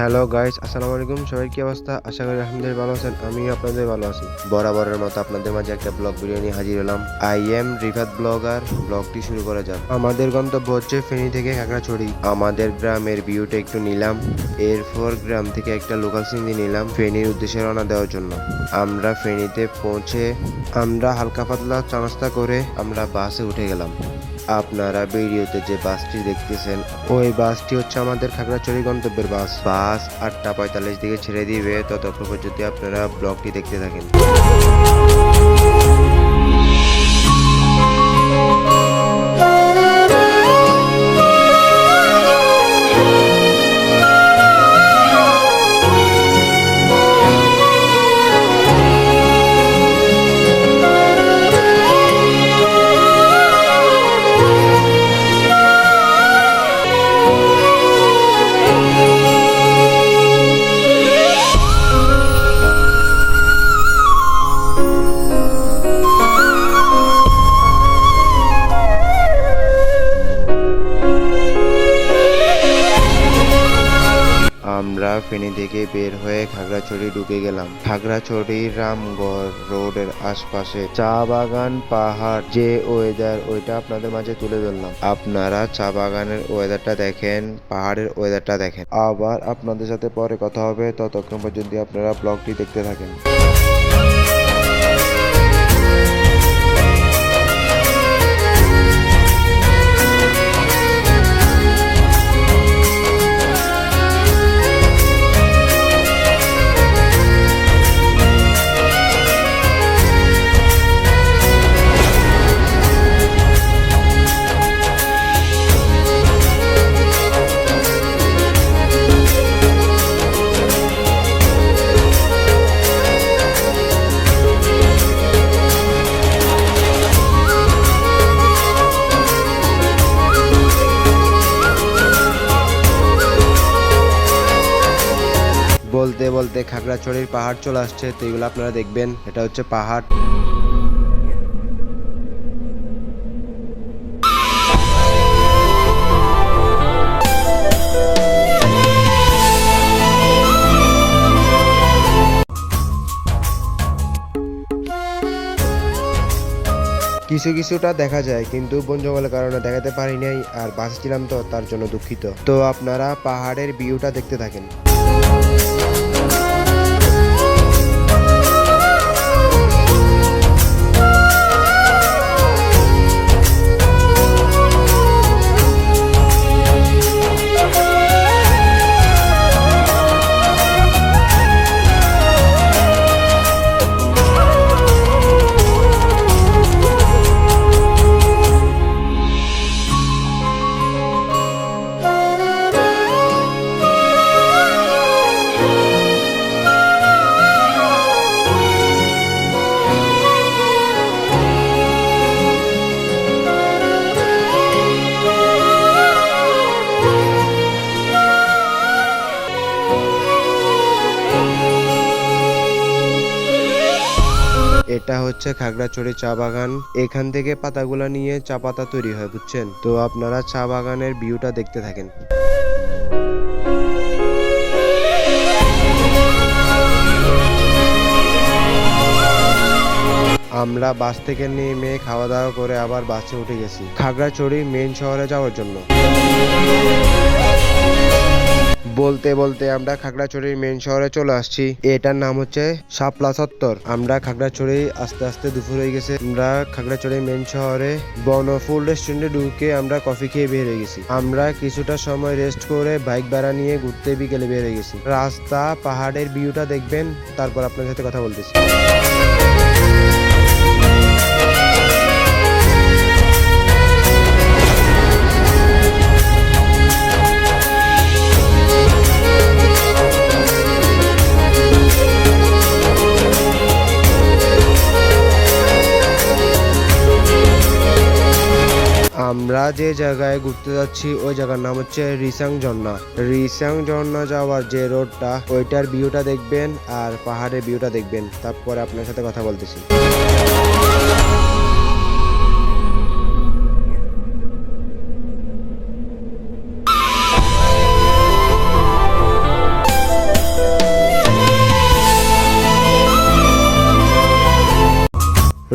Hello guys আসসালামু আলাইকুম সবাই কি অবস্থা? আশা করি আলহামদুলিল্লাহ ভালো আছেন। আমি আপনাদের ভালো আছি। বরাবরের মতো আপনাদের মাঝে একটা ব্লগ ভিডিও নিয়ে হাজির হলাম। আই এম রিফাত ব্লগার ব্লগটি শুরু করা যাক। আমাদের গন্তব্য হচ্ছে ফেনী থেকে খাগড়াছড়ি। আমাদের গ্রামের ভিউটা একটু নিলাম। এরপর গ্রাম থেকে একটা লোকাল সিন্দি নিলাম ফেনীর উদ্দেশ্যে রওনা দেওয়ার জন্য। আমরা ফেনীতে পৌঁছে আমরা হালকা পাতলা চা নাস্তা করে আমরা বাসে উঠে গেলাম। আপনারা ভিডিওতে যে বাসটি দেখতেছেন, ওই বাসটি হচ্ছে আমাদের খাগড়াছড়ি গন্তব্যের বাস। বাস আটটা পঁয়তাল্লিশ দিকে ছেড়ে দিবে। ততক্ষণ পর্যন্ত আপনারা ব্লগটি দেখতে থাকেন। আমরা ফেনী থেকে বের হয়ে খাগড়াছড়ি ঢুকে গেলাম। খাগড়াছড়ি রামগড় রোডের আশপাশে। চা বাগান, পাহাড়, যে ওয়েদার ওইটা আপনাদের মাঝে তুলে ধরলাম। আপনারা চা বাগানের ওয়েদারটা দেখেন, পাহাড়ের ওয়েদারটা দেখেন। আবার আপনাদের সাথে পরে কথা হবে। ততক্ষণ পর্যন্ত আপনারা ব্লগটি দেখতে থাকেন। খাগড়াছড়ির পাহাড় চলে আসছে, তো এগুলো আপনারা দেখবেন। এটা হচ্ছে পাহাড়। কিছু কিছুটা দেখা যায়, কিন্তু বন জঙ্গলের কারণে দেখাতে পারি নাই, আর বাসে ছিলাম তো, তার জন্য দুঃখিত। তো আপনারা পাহাড়ের ভিউটা দেখতে থাকেন। হচ্ছে খাগড়াছড়ি চা বাগান। এখান থেকে পাতাগুলো নিয়ে চা পাতা তৈরি হয়, বুঝছেন? তো আপনারা চা বাগানের ভিউটা দেখতে থাকেন। আমরা বাস থেকে নেমে খাওয়া দাওয়া করে আবার বাসে উঠে গেছি, খাগড়াছড়ি মেন শহরে যাওয়ার জন্য। বলতে বলতে আমরা খাগড়াছড়ির মেন শহরে চলে আসছি। এটার নাম হচ্ছে শাপলা চত্বর আমরা খাগড়াছড়ি আস্তে আস্তে দুপুর হয়ে গেছে। আমরা খাগড়াছড়ি মেন শহরে বনফুল রেস্টুরেন্টে ঢুকে আমরা কফি খেয়ে বের হয়ে গেছি। আমরা কিছুটা সময় রেস্ট করে বাইক ভাড়া নিয়ে ঘুরতে বিকেলে বের হয়ে গেছি। রাস্তা, পাহাড়ের ভিউটা দেখবেন, তারপর আপনার সাথে কথা বলতেছি। যে জায়গায় ঘুরতে যাচ্ছি, ওই জায়গার নাম হচ্ছে রিসাং ঝর্ণা। রিসাং ঝর্ণা যাওয়ার যে রোডটা, ওইটার ভিউটা দেখবেন আর পাহাড়ের ভিউটা দেখবেন। তারপরে আপনার সাথে কথা বলতেছি।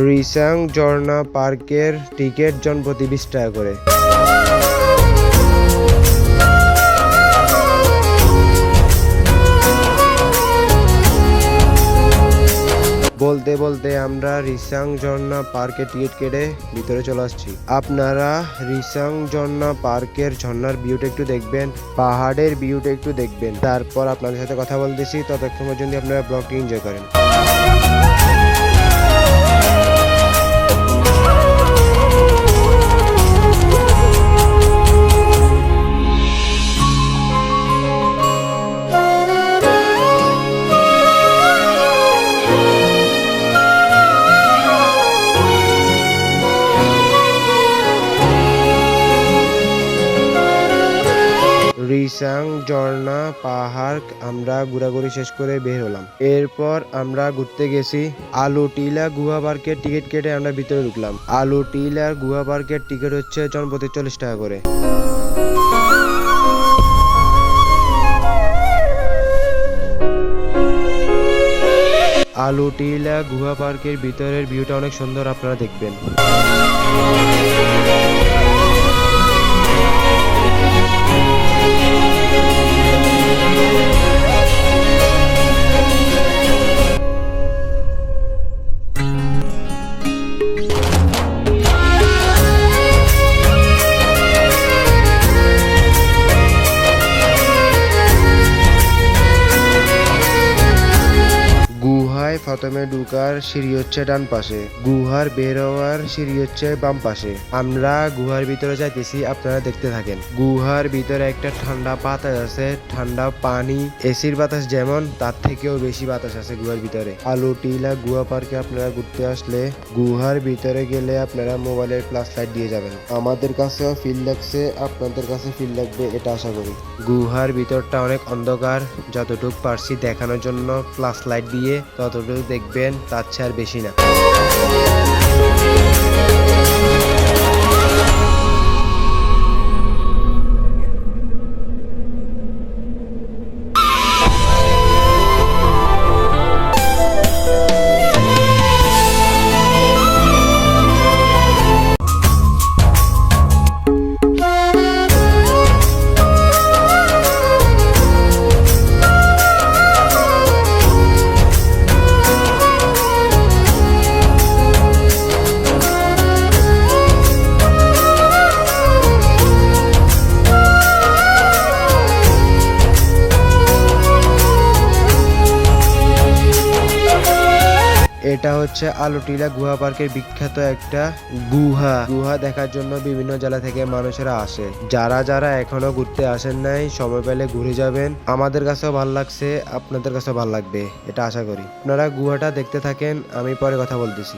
রিসাং ঝর্ণা পার্কের টিকিট জনপ্রতি বিশ টাকা করে। বলতে বলতে আমরা রিসাং ঝর্ণা পার্কে টিকিট কেটে ভিতরে চলে আসছি। আপনারা রিসাং ঝর্ণা পার্কের ঝর্ণার ভিউটা একটু দেখবেন, পাহাড়ের ভিউটা একটু দেখবেন। তারপর আপনাদের সাথে কথা বলতেছি, ততক্ষণ পর্যন্ত আপনারা ব্লগটি এনজয় করেন। আমরা ঘোরাঘুরি শেষ করে বের হলাম। এরপর আমরা ঘুরতে গেছি আলু টিলা গুহা পার্কের টিকিট কেটে আমরা ভিতরে ঢুকলাম। আলু টিলা গুহা পার্কের টিকিট হচ্ছে জনপ্রতি চল্লিশ টাকা করে। আলু টিলা গুহা পার্কের ভিতরের ভিউটা অনেক সুন্দর, আপনারা দেখবেন। প্রথমে ঢুকার সিঁড়ি হচ্ছে ডান পাশে, গুহার বের হওয়ার সিঁড়ি হচ্ছে বাম পাশে। আমরা গুহার ভিতরে যাইতেছি, আপনারা দেখতে থাকেন। গুহার ভিতরে একটা ঠান্ডা বাতাস আছে, ঠান্ডা পানি, এসির বাতাস যেমন, তার থেকেও বেশি বাতাস আছে গুহার ভিতরে। আলু, টিলা, গুহা পার্কে আপনারা ঘুরতে আসলে গুহার ভিতরে গেলে আপনারা মোবাইলের প্লাস লাইট দিয়ে যাবেন। আমাদের কাছেও ফিল লাগছে, আপনাদের কাছে ফিল লাগবে, এটা আশা করি। গুহার ভিতরটা অনেক অন্ধকার, যতটুকু পারছি দেখানোর জন্য প্লাস লাইট দিয়ে, ততটুকু দেখবেন তার বেশি না। হচ্ছে আলুটিলা গুহা পার্কের বিখ্যাত একটা গুহা। গুহা দেখার জন্য বিভিন্ন জেলা থেকে মানুষেরা আসে। যারা যারা এখনও ঘুরতে আসেন নাই, সময় পেলে ঘুরে যাবেন। আমাদের কাছেও ভালো লাগছে, আপনাদের কাছেও ভালো লাগবে, এটা আশা করি। আপনারা গুহাটা দেখতে থাকেন, আমি পরে কথা বলতেছি।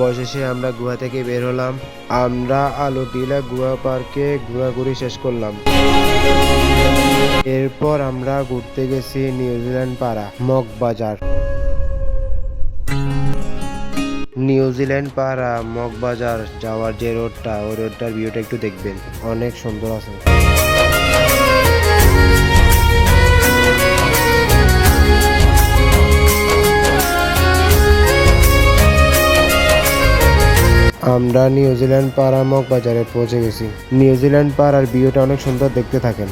অবশেষে আমরা গুহা থেকে বের হলাম। আমরা আলো দিলা গুহা পার্কে ঘোরাঘুরি শেষ করলাম। এরপর আমরা ঘুরতে গেছি নিউজিল্যান্ড পাড়া মগবাজার নিউজিল্যান্ড পাড়া মগবাজার যাওয়ার যে রোডটা ওই রোডটার ভিউটা একটু দেখবেন। অনেক সুন্দর আছে। আমরা নিউজিল্যান্ড পাড়া মগবাজারে পৌঁছে গেছি। নিউজিল্যান্ড পাড়ার ভিউটা অনেক সুন্দর দেখতে থাকেন।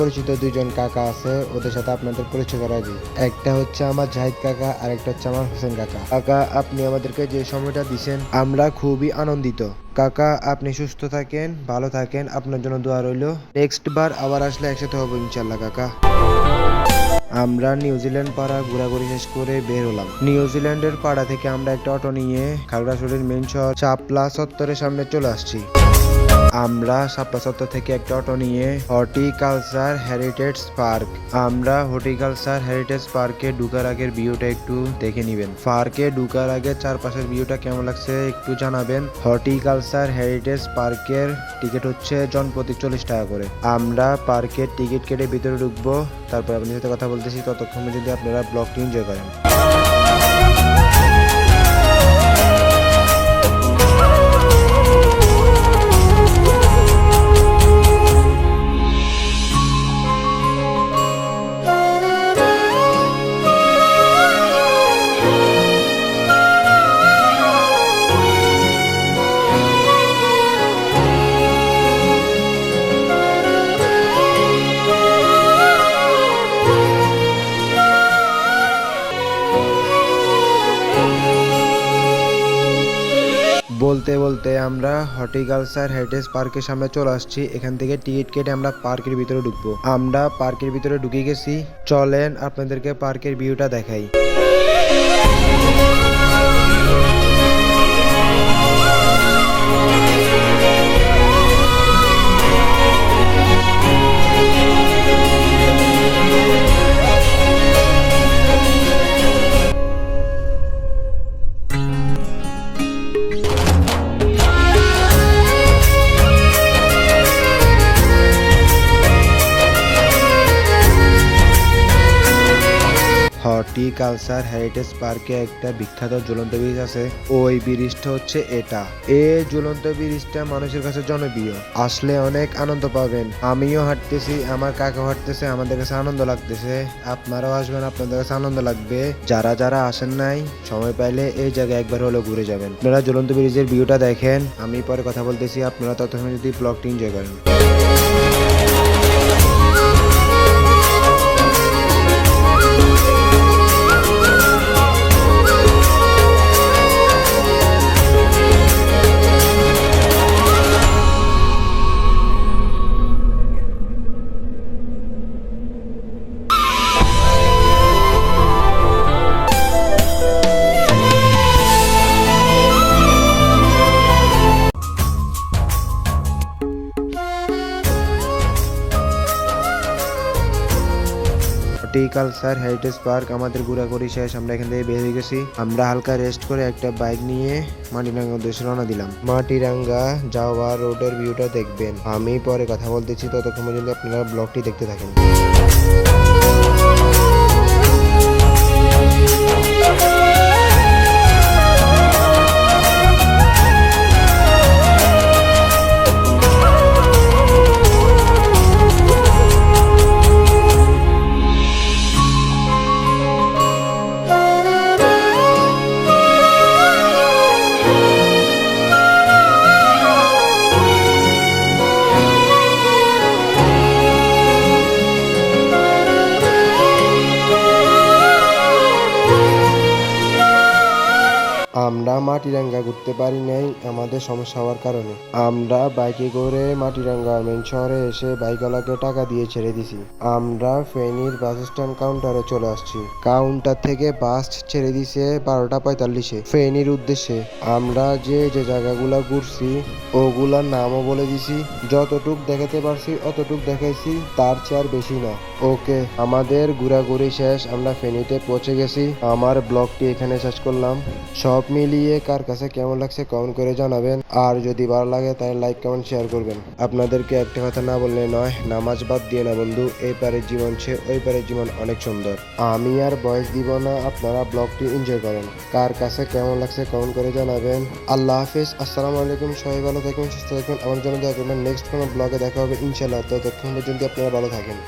পরিচিত দুইজন কাকা আছে, ওদের সাথে আপনাদের পরিচয় করা যায় একটা হচ্ছে আমার জাহিদ কাকা আর একটা হচ্ছে আমার হোসেন কাকা। কাকা, আপনি আমাদেরকে যে সময়টা দিছেন, আমরা খুবই আনন্দিত। কাকা, আপনি সুস্থ থাকেন, ভালো থাকেন, আপনার জন্য দোয়া রইল। নেক্সট বার আবার আসলে একসাথে হব ইনশাল্লাহ কাকা। আমরা নিউজিল্যান্ড পাড়া ঘোরাঘুরি শেষ করে বের হলাম। নিউজিল্যান্ডের পাড়া থেকে আমরা একটা অটো নিয়ে খাগড়াছড়ির মেন শহর চাপলা চত্বরের সামনে চলে আসছি। আমরা চত্বর থেকে একটা অটো নিয়ে হর্টিকালচার হেরিটেজ পার্ক, আমরা হর্টিকালচার হেরিটেজ পার্কে ঢুকার আগের ভিউটা একটু দেখে নিবেন। পার্কে ঢুকার আগে চারপাশের ভিউটা কেমন লাগছে একটু জানাবেন। হর্টিকালচার হেরিটেজ পার্কের টিকিট হচ্ছে জনপ্রতি চল্লিশ টাকা করে। আমরা পার্কের টিকিট কেটে ভিতরে ঢুকবো, তারপর আপনাদের সাথে কথা বলতেছি, ততক্ষণে যদি আপনারা ব্লগটি এনজয় করেন। বলতে বলতে আমরা হর্টিকালচার হেরিটেজ পার্কের সামনে চলে আসছি। এখান থেকে টিকিট কেটে আমরা পার্কের ভিতরে ঢুকবো। আমরা পার্কের ভিতরে ঢুকে গেছি। চলেন আপনাদেরকে পার্কের ভিউটা দেখাই। হর্টিকালচার হেরিটেজ পার্কে একটা বিখ্যাত ঝুলন্ত ব্রিজ আছে। ওই ব্রিজটা হচ্ছে এটা। এই ঝুলন্ত ব্রিজটা মানুষের কাছে জনপ্রিয়। আসলে অনেক আনন্দ পাবেন। আমিও হাঁটতেছি, আমার কাকা হাঁটতেছে, আমাদের কাছে আনন্দ লাগতেছে। আপনারাও আসবেন, আপনাদের কাছে আনন্দ লাগবে। যারা যারা আসেন নাই, সময় পাইলে এই জায়গায় একবার হলেও ঘুরে যাবেন। আপনারা ঝুলন্ত ব্রিজের ভিউটা দেখেন। আমি পরে কথা বলতেছি, আপনারা ততক্ষণ যদি ব্লগটি এনজয় করেন। হর্টিকালচার হেরিটেজ পার্ক আমাদের ঘোরাঘুরি শেষ, আমরা এখান থেকে বের হয়ে গেছি। আমরা হালকা রেস্ট করে একটা বাইক নিয়ে মাটিরাঙ্গা উদ্দেশ্যে রওনা দিলাম। মাটিরাঙ্গা যাওয়া রোডের ভিউটা দেখবেন। আমি পরে কথা বলতেছি, ততক্ষণ পর্যন্ত আপনারা ব্লগটি দেখতে থাকেন। মাটিরাঙ্গা ঘুরতে পারি নাই আমাদের সমস্যা হওয়ার কারণে। আমরা বাইকে করে মাটিরাঙ্গা মেন শহরে এসে বাইকওয়ালাকে টাকা দিয়ে ছেড়ে দিছি। আমরা ফেনীর বাস স্ট্যান্ড কাউন্টারে চলে আসছি। কাউন্টার থেকে বাস ছেড়ে দিছে বারোটা পঁয়তাল্লিশে। ফেনীর উদ্দেশ্যে। আমরা যে যে জায়গাগুলা ঘুরছি, ওগুলার নামও বলে দিছি। যতটুক দেখাতে পারছি, অতটুক দেখাইছি, তার চেয়ে আর বেশি না। ওকে, আমাদের ঘোরাঘুরি শেষ। আমরা ফেনীতে পৌঁছে গেছি। আমার ব্লগটি এখানে শেষ করলাম। সব মিলিয়ে কার কাছে কেমন লাগছে কমেন্ট করে জানাবেন। আর যদি ভালো লাগে, তাহলে লাইক কমেন্ট শেয়ার করবেন। আপনাদেরকে একটা কথা না বললে নয়, নামাজ বাদ দিয়ে না বন্ধু, এই পারের জীবন সে, ওই পারের জীবন অনেক সুন্দর। আমি আর বয়স দিব না, আপনারা ব্লগটি এনজয় করেন। কার কাছে কেমন লাগছে কমেন্ট করে জানাবেন। আল্লাহ হাফিজ, আসসালামু আলাইকুম, সবাই ভালো থাকুন, সুস্থ থাকুন। আমার জন্য দোয়া করবেন। নেক্সট কোনো ব্লগে দেখা হবে ইনশাল্লাহ ততক্ষণ পর্যন্ত আপনারা ভালো থাকেন।